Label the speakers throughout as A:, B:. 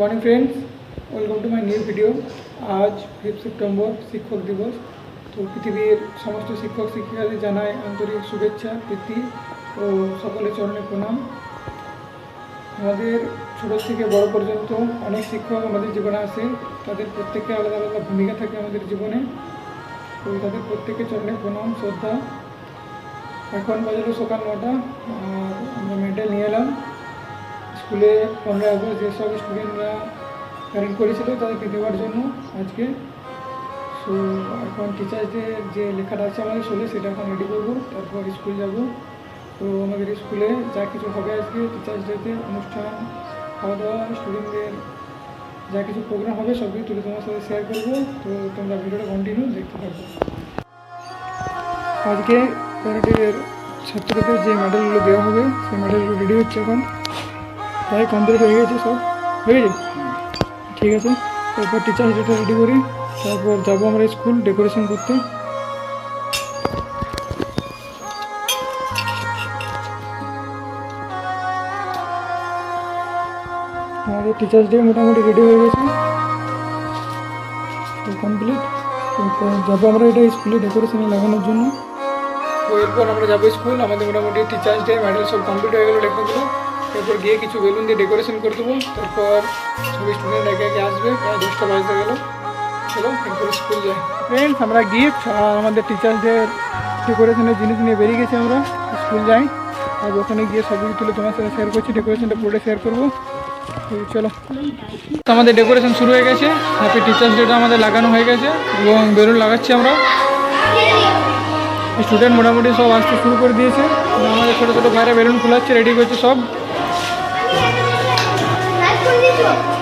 A: Morning friends welcome to my new video আজ fifth September শিক্ষক দিবস। তো পৃথিবীর সমস্ত শিক্ষক, শিক্ষিকাদের জানাই আন্তরিক শুভেচ্ছা, প্রীতি ও সকলের চরণে প্রণাম। আমাদের ছোটো থেকে বড় পর্যন্ত অনেক শিক্ষক আমাদের জীবনে আসে। তাদের প্রত্যেকে আলাদা আলাদা ভূমিকা থাকে আমাদের জীবনে। তো তাদের প্রত্যেকের চরণে প্রণাম, শ্রদ্ধা। এখন বাজলো সকাল নটা, আর আমরা মেডেল নিয়ে এলাম। স্কুলে পনেরোই আগস্ট যেসব স্টুডেন্টরা প্যারেড করেছিল তাদেরকে দেওয়ার জন্য আজকে। সো এখন টিচার্স ডে যে লেখাটা আছে আমাদের স্কুলে সেটা এখন রেডি করব, তারপর স্কুল যাব। তো আমাদের স্কুলে যা কিছু হবে আজকে টিচার্স অনুষ্ঠান খাওয়া দাওয়া স্টুডেন্টদের যা কিছু প্রোগ্রাম হবে, সবই তুলে তোমার সাথে শেয়ার করব। তো তোমরা ভিডিওটা কন্টিনিউ দেখতে থাকব আজকে প্যারেডের ছাত্রদের যে মেডেলগুলো দেওয়া হবে, সেই মেডেলগুলো রেডি হচ্ছে এখন। প্রায় কমপ্লিট হয়ে গেছে সব। হয়ে গেছে ঠিক আছে তারপর টিচার্স ডেটা রেডি করি। তারপর যাব আমরা স্কুল ডেকোরেশন করতে। আমাদের টিচার্স ডে মোটামুটি রেডি হয়ে গেছে। কমপ্লিট তারপর যাব আমরা এটা স্কুলে ডেকোরেশনে লাগানোর জন্য। এরপর আমরা যাব স্কুল আমাদের মোটামুটি টিচার্স ডে মেডেল সব কমপ্লিট হয়ে গেলো লেখাগুলো এরপর গিয়ে কিছু বেলুন দিয়ে ডেকোরেশন করে দেবো। তারপর সব স্টুডেন্ট একে একে আসবে, প্রায় দশটা বাজতে গেলো। চলো এরপর স্কুল যাই। ফ্রেন্ডস আমরা গিফট আমাদের টিচার্স ডে ডেকোরেশনের জিনিস নিয়ে বেরিয়ে গেছি আমরা। স্কুল যাই। আর ওখানে গিয়ে সব তুলে তোমার সাথে শেয়ার করছি ডেকোরেশনটা পুরোটা শেয়ার করব। চলো। আমাদের ডেকোরেশন শুরু হয়ে গেছে। হ্যাপি টিচার্স ডেটা আমাদের লাগানো হয়ে গেছে। এবং বেলুন লাগাচ্ছি আমরা। স্টুডেন্ট মোটামুটি সব আসতে শুরু করে দিয়েছে। আমাদের ছোটো ছোটো বাইরে বেলুন ফুলাচ্ছে রেডি করছে সব।
B: লাইভ করে দিছো একটা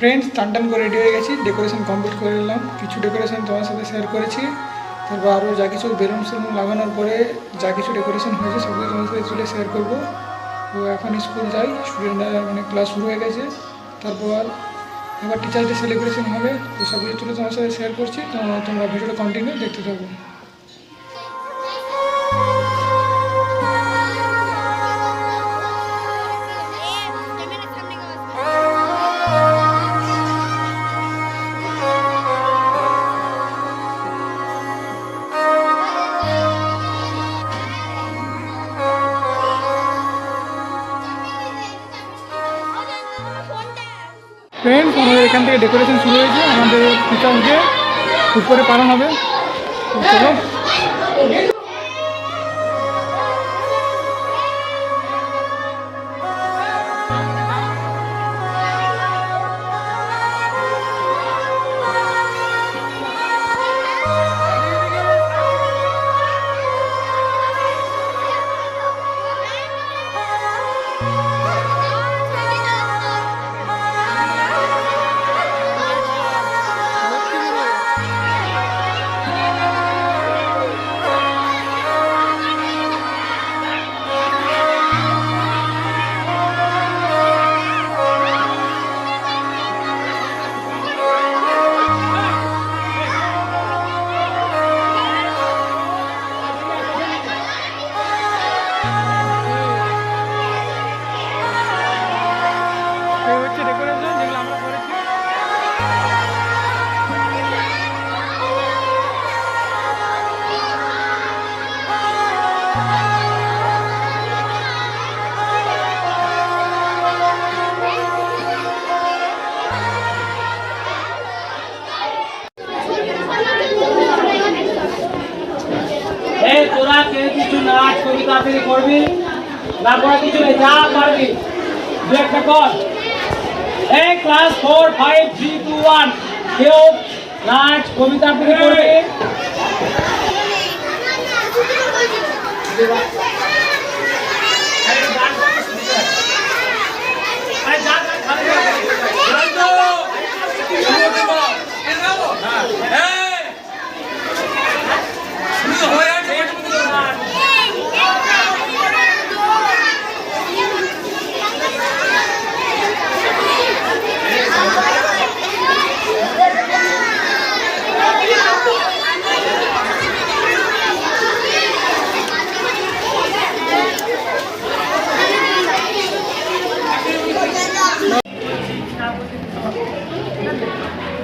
A: ফ্রেন্ডস টান টান করে রেডি হয়ে গেছি ডেকোরেশন কমপ্লিট করে নিলাম, কিছু ডেকোরেশন তোমার সাথে শেয়ার করেছি, তারপর আরও যা কিছু বেলুন সেলুন লাগানোর পরে যা কিছু ডেকোরেশন হয়েছে সবগুলো তোমার সাথে চলে শেয়ার করব। তো এখন স্কুল যাই স্টুডেন্টরা মানে ক্লাস শুরু হয়ে গেছে, তারপর এবার টিচার্স ডে সেলিব্রেশন হবে, তো সবগুলো তুলে তোমার সাথে শেয়ার করছি তোমরা ভিডিওটা কন্টিনিউ দেখতে থাকো। আমাদের এখান থেকে ডেকোরেশন শুরু হয়েছে আমাদের টিচার্স ডে উপরে পালন হবে। চলো।
C: দু এ class four five three two one কেউ নাচ কবিতা আবৃত্তি করবি
B: না না
C: আরে গান করতে শুরু কর। আরে যা, যা, খালি যা।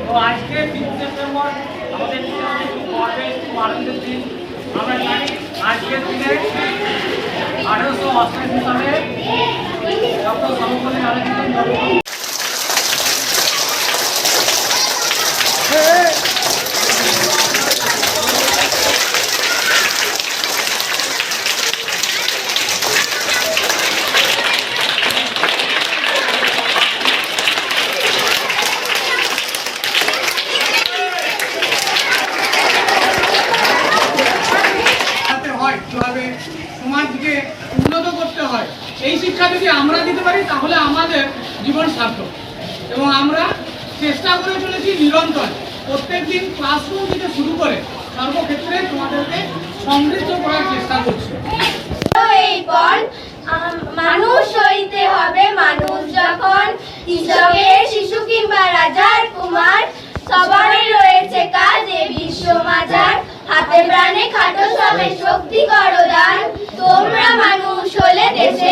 C: তো আজকে তিন সেপ্টেম্বর আমাদের জীবনে খুব গর্বের খুব আনন্দের দিন আমরা জানি আজকের দিনে আঠারোশো অষ্টাশি সালে ডক্টর সর্বপল্লী রাধাকৃষ্ণন জন্ম
D: শিক্ষাতে হয় কীভাবে সমাজকে উন্নত করতে হয় এই শিক্ষা যদি আমরা দিতে পারি, তাহলে আমাদের জীবন সার্থক। এবং আমরা চেষ্টা করে চলেছি নিরন্তর। প্রত্যেক দিন ক্লাসরুম থেকে শুরু করে সর্বক্ষেত্রে তোমাদেরকে সমৃদ্ধ করার চেষ্টা করছি।
B: মানুষ হইতে হবে মানুষ যখন কৃষকের শিশু কিংবা রাজার কুমার, সবারই রয়েছে কাজ এ বিশ্ব মাজার। হাতে প্রাণে খাটো সবে শক্তি করো দান। তোমরা মানুষ হলে কল্যাণ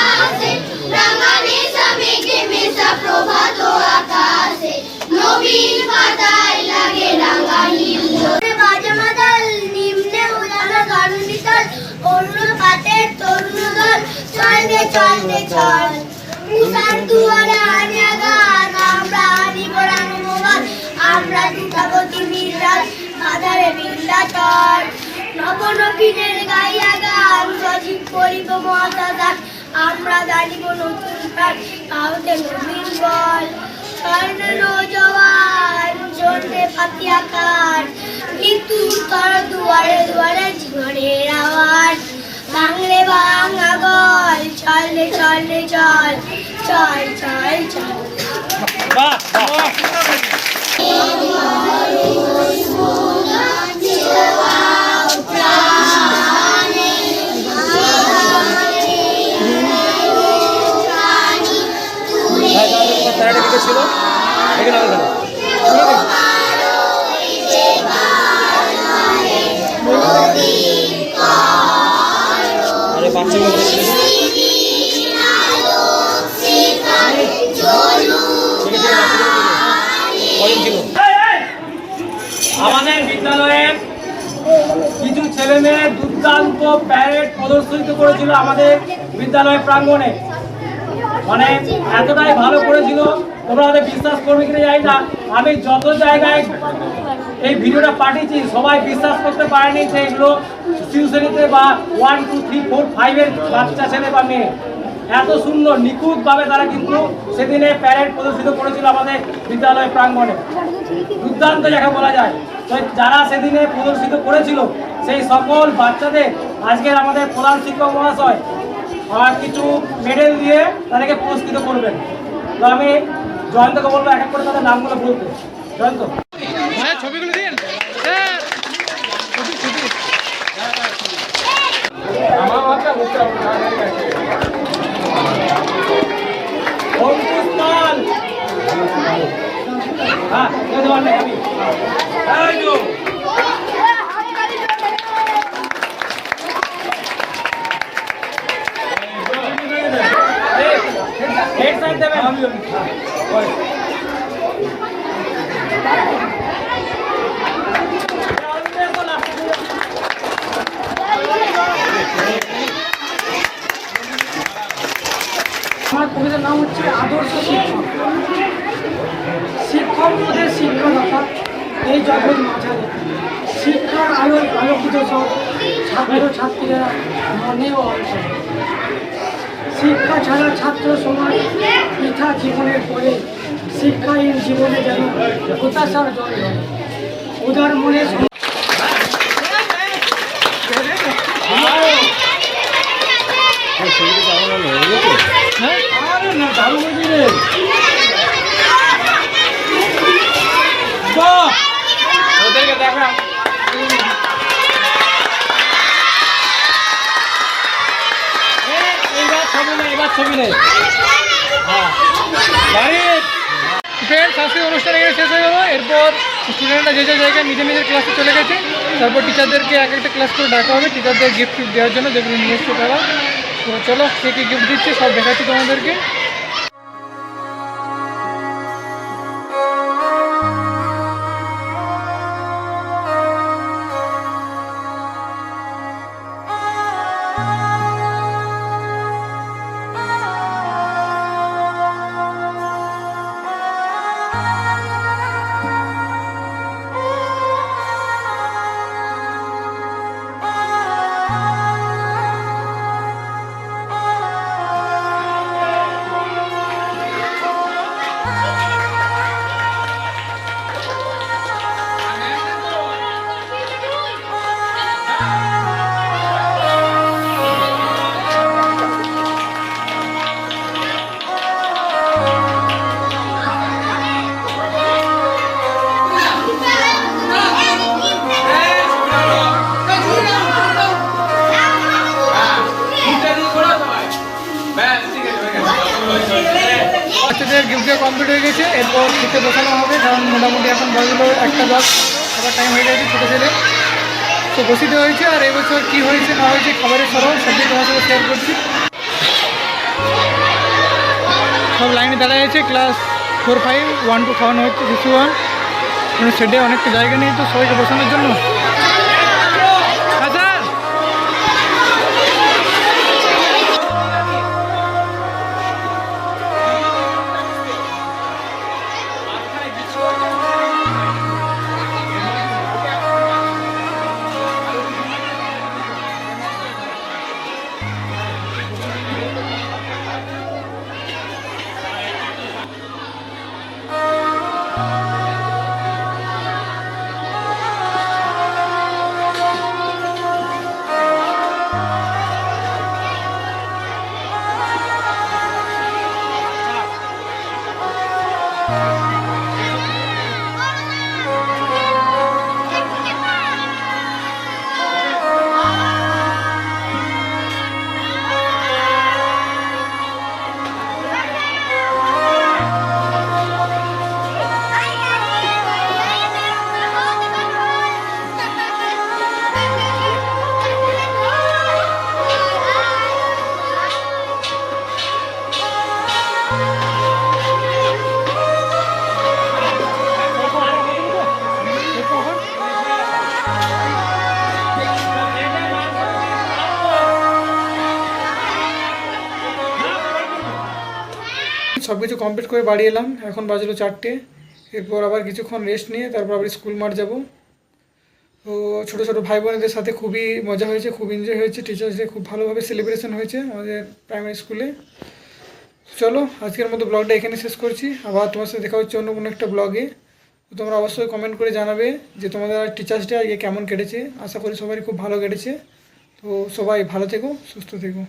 B: চলবে চলবে চল উষার দুয়ারে গান আমরা আনিব রাঙবান আমরা দুটাবতী বিরাজ মাদারে বিল্লাচর নবনবীনের গাইয়া গান সজীব করিব আমরা জানিব নতুন প্রাণ, কাউকে নবীন বল। স্বর্ণ জওয়ান চলবে পাতি আকার মৃত্যু তর দুয়ারে দুয়ারে জীবনের আওয়াজ বাংলে বাংলা গল চলে চলে চল চল চল চল
C: বাহ বাহ আমাদের বিদ্যালয়ের কিছু ছেলে মেয়ে দুর্দান্ত প্যারেড প্রদর্শিত করেছিল আমাদের বিদ্যালয় প্রাঙ্গণে। মানে এতটাই ভালো করেছিল তোমরা বিশ্বাস করবে কিনা জানি না। আমি যত জায়গায় এই ভিডিওটা পাঠিয়েছি, সবাই বিশ্বাস করতে পারেনি যে এগুলো শ্রেণীতে বা ওয়ান টু থ্রি ফোর ফাইভের বাচ্চা, ছেলে বা মেয়ে। এত সুন্দর, নিখুঁতভাবে তারা কিন্তু সেদিনে প্যারেড প্রদর্শিত করেছিল আমাদের বিদ্যালয় প্রাঙ্গণে। দুর্দান্ত যাকে বলা যায়। তো যারা সেদিনে প্রদর্শিত করেছিল, সেই সকল বাচ্চাদের আজকের আমাদের প্রধান শিক্ষক মহাশয় আর কিছু মেডেল দিয়ে তাদেরকে পুরস্কৃত করবেন। তো আমি জয়ন্তকে বলব এক এক করে তাদের নামগুলো বলতে। জয়ন্ত।
D: ছবিগুলো দিন।
C: আমার হ্যাঁ এই দেওয়ার নেই আমি এই তো। এই, head side দেবেন। ওই।
E: কবিতার নাম হচ্ছে আদর্শ শিক্ষক। শিক্ষক মধ্যে শিক্ষাদাতা এই জগৎ মাঝারে। শিক্ষার আলোয় আলোকিত সব ছাত্র ছাত্রীরা মনে ও অন্তরে। শিক্ষা ছাড়া ছাত্র সমাজ পৃথা জীবনের পরে শিক্ষাহীন জীবনে যেন হতাশার জল ধরে উদার মনে
C: আরে ওদেরকে দেখা
A: ফ্রেন্ডস আজকের অনুষ্ঠান এখানে শেষ হয়ে গেল এরপর স্টুডেন্টরা যে যে জায়গায় নিজের ক্লাসে চলে গেছে তারপর টিচারদেরকে এক একটা ক্লাস করে ডাকা হবে। টিচারদের গিফট দেওয়ার জন্য যেগুলো নিয়ে এসছে তারা। তো চলো কে কী গিফট দিচ্ছে সব দেখাচ্ছি তোমাদেরকে। কমপ্লিট হয়ে গেছে, এরপর খেতে বসানো হবে, কারণ মোটামুটি এখন বাজলো একটা দশ খাবার টাইম হয়ে গেছে ছোটো ছেলে। তো দেওয়া হয়েছে, আর এবছর কী হয়েছে, না হয়েছে খাবারের সরব সবই তোমার সাথে শেয়ার করছি। সব লাইনে দাঁড়ায় আছে class four five one two খাওয়ানো হচ্ছে শিশু ওয়ান মানে সেডে অনেকটা জায়গা নেই তো সবাইকে বসানোর জন্য। সব কিছু কমপ্লিট করে বাড়ি এলাম। এখন বাজলো চারটে। এরপর আবার কিছুক্ষণ রেস্ট নিয়ে তারপর আবার স্কুল মাঠ যাব। তো ছোটো ছোটো ভাই বোনেদের সাথে খুবই মজা হয়েছে, খুব এনজয় হয়েছে। টিচার্স ডে খুব ভালোভাবে সেলিব্রেশন হয়েছে আমাদের প্রাইমারি স্কুলে চলো, আজকের মতো ব্লগটা এখানে শেষ করছি। আবার তোমার সাথে দেখা হচ্ছে অন্য কোনো একটা ব্লগে তোমরা অবশ্যই কমেন্ট করে জানাবে যে তোমাদের টিচার্স ডে আজকে কেমন কেটেছে। আশা করি সবারই খুব ভালো কেটেছে। তো সবাই ভালো থেকো, সুস্থ থেকো।